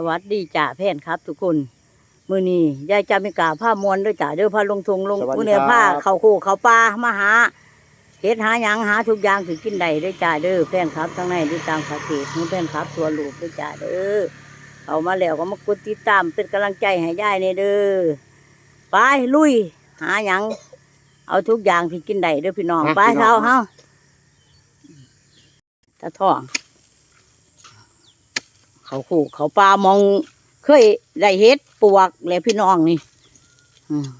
สวัสดีจ่าแพนครับ ทุกคนมือนี้ยายจามิกาผ้ามวนด้วยจ่าเด้อผ้าลงทงลงสวัสดีมือเนี่ยครับผ้าเขาคู่เขาปลามาหาเฮ็ดหาหยังหาทุกอย่างถึงกินได้ด้วยจ่าเด้อแฟนครับทั้งในด้วยตามภาษีทั้งแฟนครับตัวลูกด้วยจ่าเด้อเอามาแล้วก็มากดติดตามเป็นกำลังใจให้ยายในเด้อไปลุย หาหยังเอาทุกอย่างที่กินได้เด้อพี่น้องมาไปพี่น้เท่าองเฮาตาท่อง เขาขู่เขาปลามอง เคยได้เฮ็ดปวกแล้วพี่น้องนี่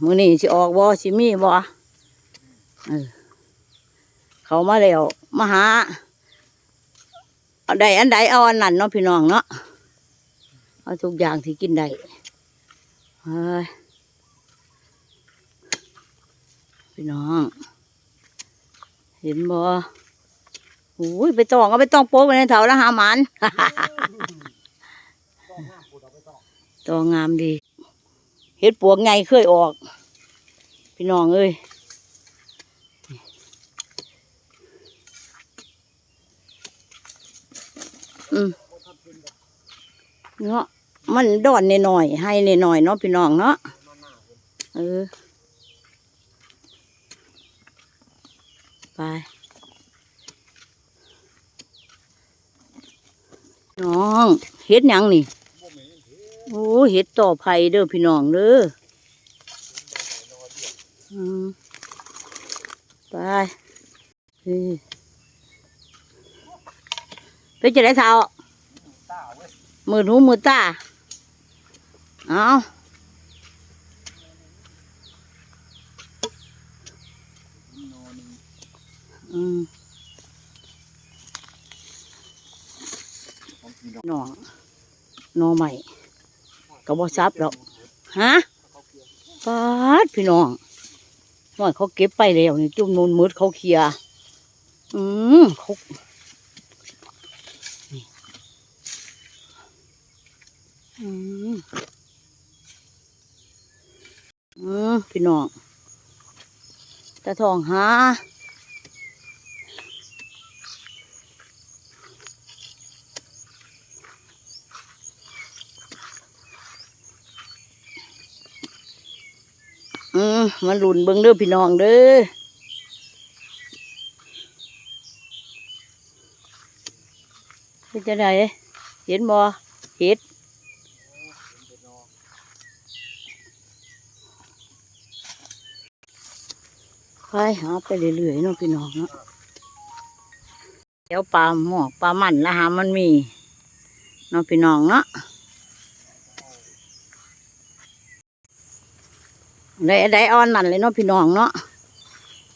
มือนี้สิออกบ่สิมีบ่เอเขามาแล้วมาหาเอาได้อันใดเอาอันนั้นเนาะพี่น้องเนาะเอาทุกอย่างที่กินได้พี่น้อง เห็นบ่โอ้ยไปตองเอาไปตองโป๊กไปในเถาแล้วหามัน ตัวงามดี เห็ดปวกไงเคยออก พี่น้องเอ้ยอืมเนาะมันดอนนหน่อยให้นหน่อยเนาะพี่น้องเนาะเออไปน้องเห็ดยังนี่ โอ้เห็ดต่อไผ่เด้อพี่น้องเด้อไปไปจะได้เท้ามือหูมือตาเอาอืมน้องหน้อใหม่ ก็บ่ซับหรอกฮะปาดพี่น้องว่าเขาเก็บไปแล้วนี่จุ่มนูนมืดเขาเคลียอืมเขาอืมอืมพี่น้องตาทองหา อืมมาลุนเบิ่งเด้อพี่น้องเด้อเป็นจะไดเห็นบ่เห็ดไปหาไปเรื่อยๆเนาะพี่น้องเนาะเดี๋ยวปลาหมอกปลามันละหามันมีเนาะพี่น้องเนาะ ได้ได้ออนนั่นเลยเนาะพี่น้องเนาะ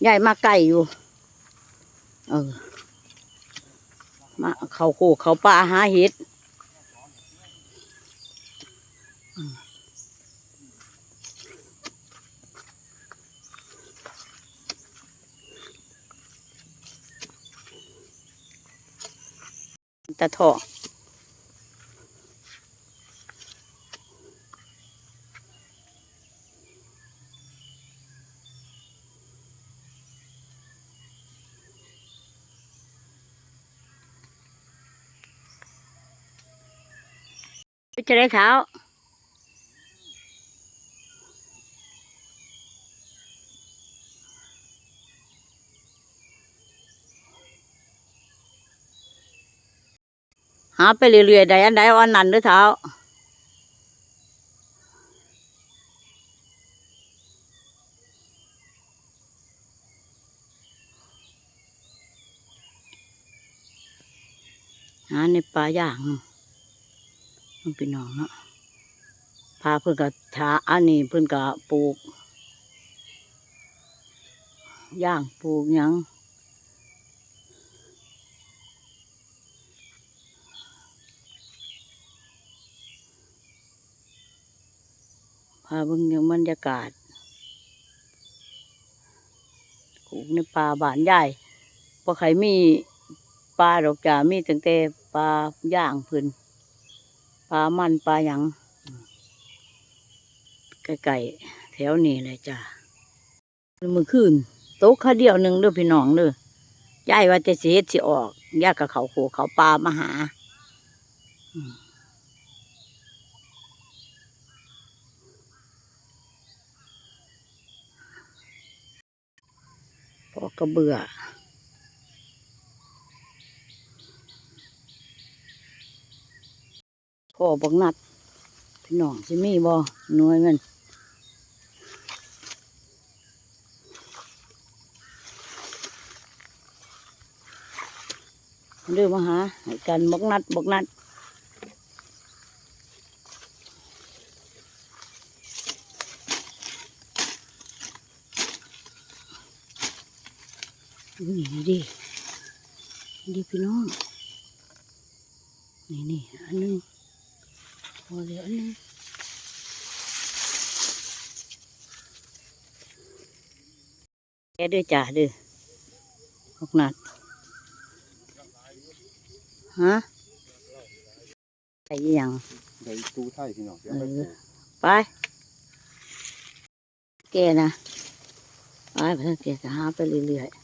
ใหญ่มาไก่อยู่ เออ มาเขาโคเขาปลาหาเห็ดตะทอง ไปจะได้เท้าหาไปเรื่อยๆได้อันใดอันนั้นเด้วยเท้าหาในป่าย่าง มันเป็นน้องเนาะพาเพื่อนกับทาอันนี้เพื่อนกับปลูกย่างปลูกยังพาเบิ่งยังบรรยากาศปลูกในป่าบานใหญ่พอใครมีปลาดอกจ่ามีตั้งแต่ปลาย่างเพิ่น ปลามันปลาหยังไก่ๆแถวนี้เลยจ้ามือขึ้นโต๊ะข้าเดียวหนึ่งเด้อพี่น้องเด้อย่ายว่าจะเสียสิออกย่ากับเขาโขเขาปลามาหาพอกระเบื่อ พ่อบักนัด พี่น้องสิมีบ่หน่วยมันเดินมาหาหกันบักนัดบักนัดนี่ดินี่ดิพี่น้อง นี่นี่อันนึง พอเหลืออันหนึงแกเด้อจ่าเด้อพวกนัดฮะใส่อีหยังในตู้ไทยพี่น้องเดี๋ยวเอไปอปลูกไป แกนะไปไปเถอะแกจะหาไปเรื่อยๆ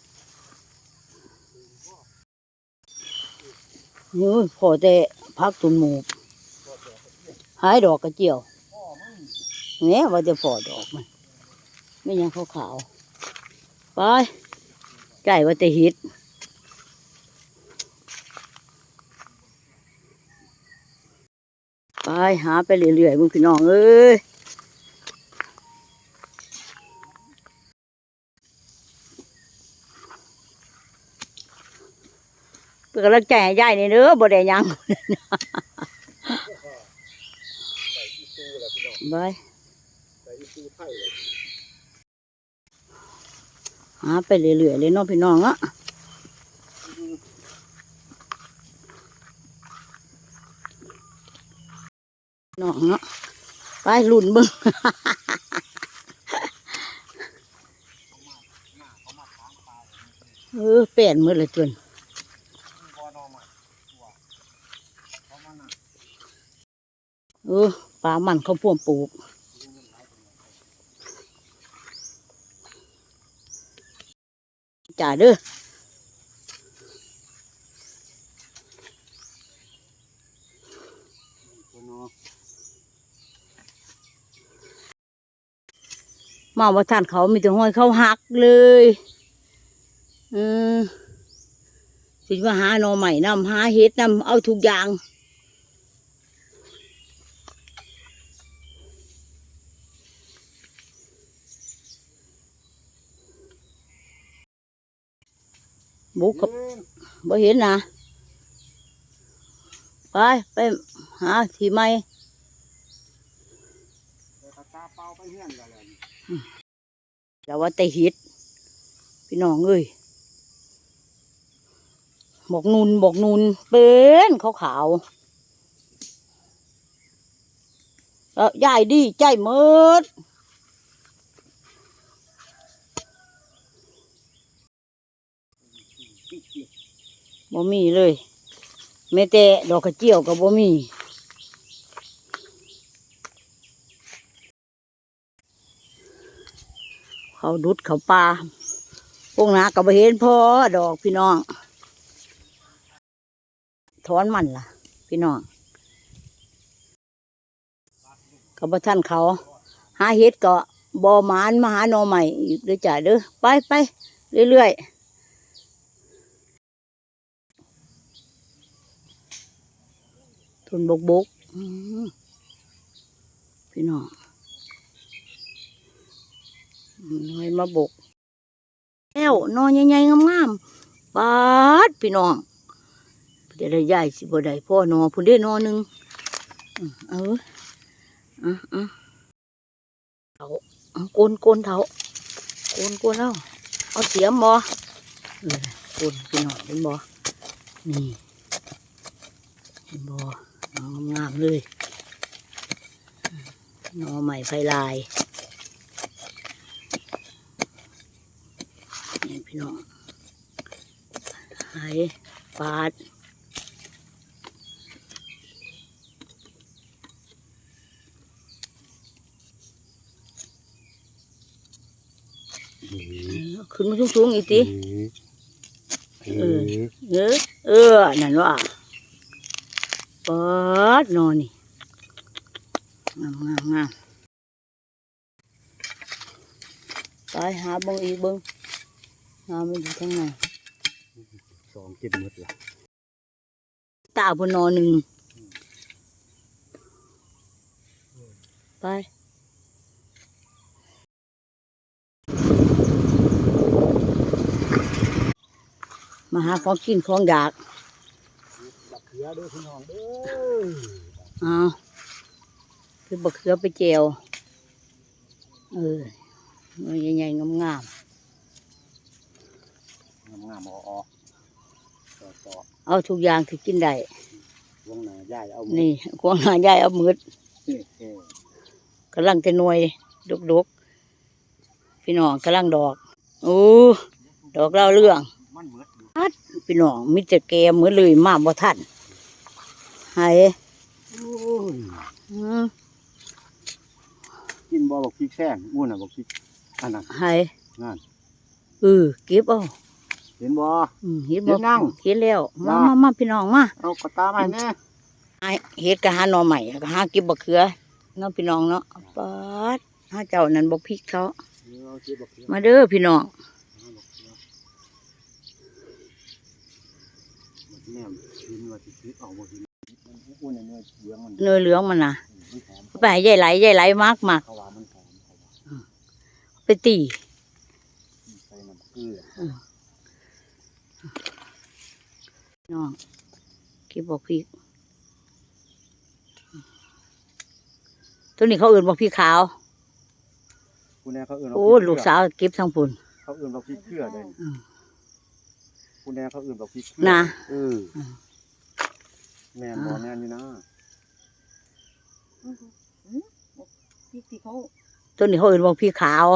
นี่พอแต่พักตุนหมูก หายดอกกระเจียวเนี่ยว่าจะพอดอกมันไม่ยังขาวๆไปใกล้ว่าจะฮิตไปหาไปเรื่อยๆมึงพี่น้องเอ้ยเปิดกำลังใจให้ยายนี่เด้อบ่ได้ยัง ไปใส่ตู้ไทยหาไปเรื่อยๆเลยน้องพี่น้องอะน้องเนาะไปลุ่นเบึงเออเปลี่ยนมืดเลยจนพอนอใหม่ตัวเพราะมันเออ ปลามันเขาพ่วงปลูกจ่าเด้อมาว่าท่านเขามีแต่ห้อยเขาหักเลยเออสิมาหาหน่อใหม่นำหาเห็ดนำเอาทุกอย่าง บุกกับเอ้ยบ่เห็นนะไปไปหาที่ไม่เดี๋ยวกระตาเปล่าไปเฮี้ยนกันเลยแต่ว่าแต่เห็ดพี่น้องเอ้ยบอกนุนบอกนุนเป็นขาวขาวๆแล้วยายดีใจเมิด บ่มีเลยแม้แต่ดอกกระเจียวก็บ่มีเขาดุดเขาปลาพวกนาก็บ่เห็นพอดอกพี่น้องถอนมันล่ะ พี่น้องก็บ่ท่านเขา หาเห็ดก็บ่หมานมาหาหนอใหม่อีกเด้อจ้ายเด้อไปไปเรื่อยๆ ทุนบกบกพี่น้องน้อยมาบก แล้วนอนใหญ่ๆงามๆปาดพี่น้องจะได้ใหญ่สิบ่ได้พ่อนอพุ่นได้นอหนึ่งเอออะอะเอาเอาโกนโกนเถาโกนโกนเอาเอาเสียมบ่เอโกนพี่น้องเห็นบ่นี่เห็นบ่นอ งามๆเลยนอใหม่ไฟลายนี่พี่น้องหายปาดขึ้นมาสูงๆอีกทีเออเออเออนั่นว่า ปาดนอนนี่งามงามงามไปหาเบิ่งอีกเบิ่งน้ำมันอยู่ข้างในสองกินหมดละตาบนนอนหนึ่งไปมาหาของกินของอยากบักเขือเด้อพี่น้องเด้อเอาคือบักเขือไปเจวเออหน่วยใหญ่ๆงามงามงามๆออกต่อต่อๆเอาทุกอย่างที่กินได้วงหน้าย่ายเอานี่ควงหาใหญ่เอามืดนี่เออกำลังจะหน่วยดกๆพี่น้องกำลังดอกโอ้ดอกเล่าเรื่องมันเหมือดอยู่พี่น้องมิจะแกมือเลยมาบ่ทันไห้โอ้ยอืมกินบ่บักพริกแซงอ้วนน่ะบักพริกอันนั้นไห้นั่นเออเก็บเอาเห็นบ่อืมเห็นเห็บ่นนั่งเห็นแล้วมาว่ามามาพี่น้องมาเอากระตามาให้แน่ไอ้เฮ็ดก็หาหน่อใหม่ก็หาเก็บบักเขือเนาะพี่น้องเนาะปาดหาเจ้านั่นบ่พริกเขาเอาสิบักเขือมาเด้อพี่น้องเอาบักเขือมันแนมกินว่าสิคิดเอาบ่กินมัน อ้วนๆเนื้อเหลืองมันเนื้อเหลืองมันน่ะมันหอมไปให้ยายไหลยายไหลมากมากเขาว่ามันหอมเขาว่าไปตีใส่น้ำเกลือพี่น้องเก็บบักพริก ตัวนี้เขาเอื่นบักพริกขาว คุณแน่เขาเอื่นโอ้ลูกสาวเก็บทั้งปุ่น เขาเอื่นเราพริกเกลือเลยอืม คุณแน่เขาเอื่นเราพริกเกลืน่ะเอออม แม่นบ่แม่นอยู่นะพี่ที่เขาตัวนี้เขาเอื่นบักพริกขาว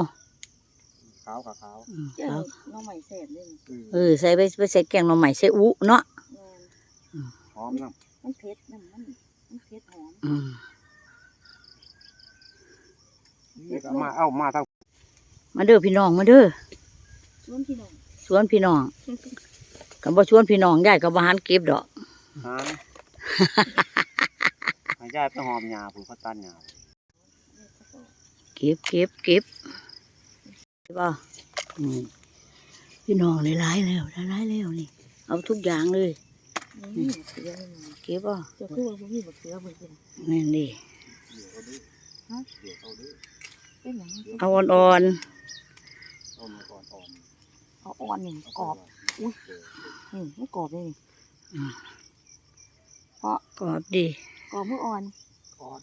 ขาวกับขาวอืมเจ้าขาวน้องใหม่เสพเลยเออใส่ไปไปใส่แกงหน่อใหม่ใส่อุเนาะแม่นหอมน้มันเผ็ดนั่นมันมันเผ็ดหอมอืมำนี่ก็มาเอามาทั้งมาเด้อพี่น้องมาเด้อชวนพี่น้อง ชวนพี่น้องกับบ่ชวนพี่น้องยายกับบ่หันเก็บดอก หาง ให้ยายไปหอมหญ้าผู้เขาตัดหญ้าเก็บเก็บเก็บใช่ป่ะอืมพี่น้องได้หลายแล้วได้หลายแล้วนี่ เอาทุกอย่างเลยนี่บักเขือเลยนะเก็บอะเจ้าคือว่าบ่มีบักเขือเบิ่งสินี่นดิเดี๋ยวเอาดิฮะเดี๋ยวเอาดิเป็นหยังเอาอ่อนเอามาก่อนอ่อนเอาอ่อนนี่กรอบอุ้ยนี่ไม่กรอบเลยนี่ ๆกรอบดีกรอบเมื่ออ่อนอ่อน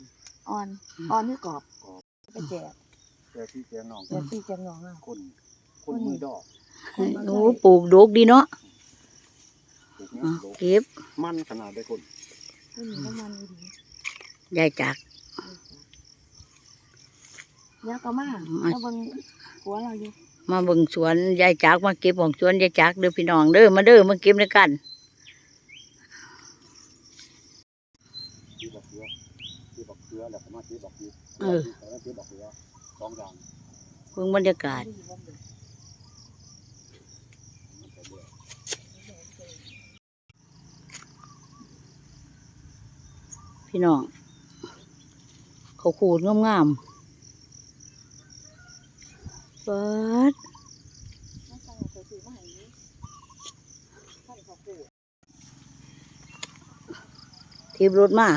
อ่อนอ่อนนี่กรอบกรอบไปแจกแต่พี่แกน้องแจกพี่แจกน้องอะคนคนมือดอกโอ้ปลูกดกดีเนาะถูกไหมอะดอกเก็บมันขนาดได้คนไม่มีน้ำมันดียายจักแล้วก็มาแล้วเบิ่งหัวเราอยู่มาเบิ่งสวนยายจักมาเก็บของสวนยายจักเด้อพี่น้องเด้อมาเด้อมาเก็บด้วยกัน ที่บักเขือที่บักเขือแล้วก็ มาที่บักพริกเออแล้วที่บักเขือสองอย่างเบิ่งบรรยากาศดีบ่เบิ่งมันจะเบื่อพี่น้อง เขาขูดงามๆเปิดน้องชายเขาซื้อมาให้นี่ท่านเขาปลูกทีบรถมา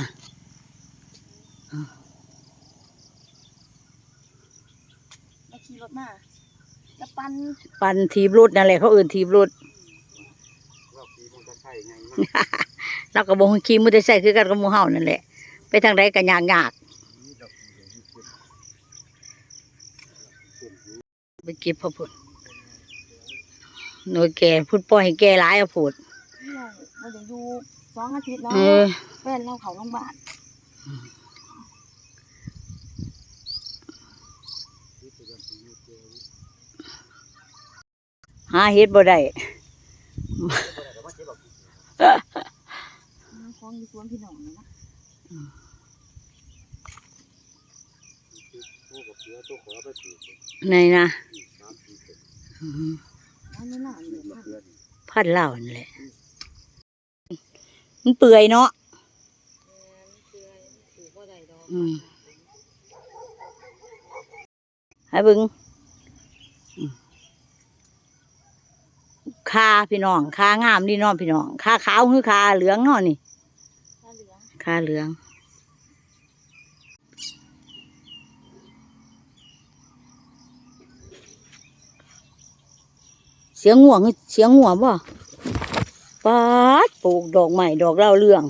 แล้วขี่รถมาแล้ว ปั่นปั่นทีบรถนั่นแหละเขาเอื่นทีบรถเราขี่มันก็ใช่ไงมันเราก็บอกขี่มือได้ใส่คือกันกับหมูเฮานั่นแหละ ไปทางใดก็ยากยากนี่เราขี่เดี๋ยวนี้ขึ้นขึ้นอยู่ๆไปเก็บพระพุทธหน่วยแก่พูดปล่อยให้แก่หลายเอาพูดเราเราจะอยู่สองอาทิตย์แล้วเออแฟนเราเขาโรงพยาบาล ที่จะยังขี่อยู่เจออยู่ หาเฮ็ดบ่ได้แต่ว่าเจ๊บอกขี่น้องของอยู่สวนพี่น้องนี่นะตัวกับเสือตัวขอไปปลูกเลยในนะอีกสามสี่ต้นอืมน้องนี่น่าอยู่มะมากเขือนี่พัดเหล่านั่นแหละ มันเปื่อยเนาะอืมให้เบิ่งอืม คาพี่น้องคางามดีเน้องพี่น้องคาขาวคือคาเหลืองเนาะนี่ถ้าเหลืองคาเหลืองเสียงง่วงเสียงง่วงบ่ปาดปลูกดอกใหม่ดอกเล่าวเรื่อง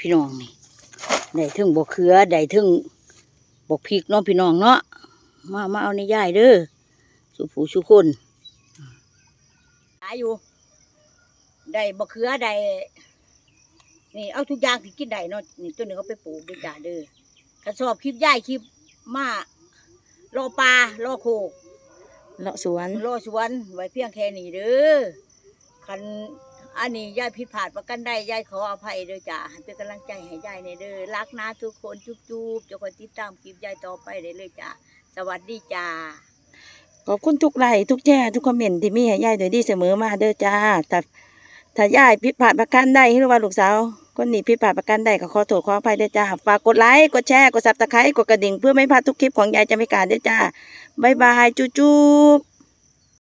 พี่น้องนี่ได้ถึงบกเขือได้ถึงบกพริกเนาะพี่น้องเนาะ มามาเอาในย่ายเด้อสุผู้สุคนหาอยู่ ได้บกเขือได้นี่เอาทุกอย่างที่กินได้เนาะนี่ตัวหนึ่งเอาไปปลูกด้วยจ้าเด้อถ้าชอบคลิปย่ายคลิปมารอปลารอโคกเลาะสวนรอสวนไว้เพียงแค่นี้เด้อคันอันนี้ยายผิดพลาดประกันได้ยายขออภัยเด้อจ้าให้เป็นกำลังใจให้ยายในเด้อรักนะทุกคนจุ๊บจุ๊บจะคอยติดตามคลิปยายต่อไปได้เลยจ้า สวัสดีจ้า ขอบคุณทุกไลค์ทุกแช่ทุกคอมเมนต์ที่มีให้ยายโดยดีเสมอมาเด้อจ้าถ้าถ้ายายผิดพลาดประการใดหรือว่าลูกสาวคนนี้ผิดพลาดประการใดก็ขอโทษขออภัยเด้อจ้าฝากกดไลค์กดแชร์กดซับสไครต์กดกระดิ่งเพื่อไม่พลาดทุกคลิปของยายจะไม่กาดเด้อจ้าบ๊ายบายจุ๊บ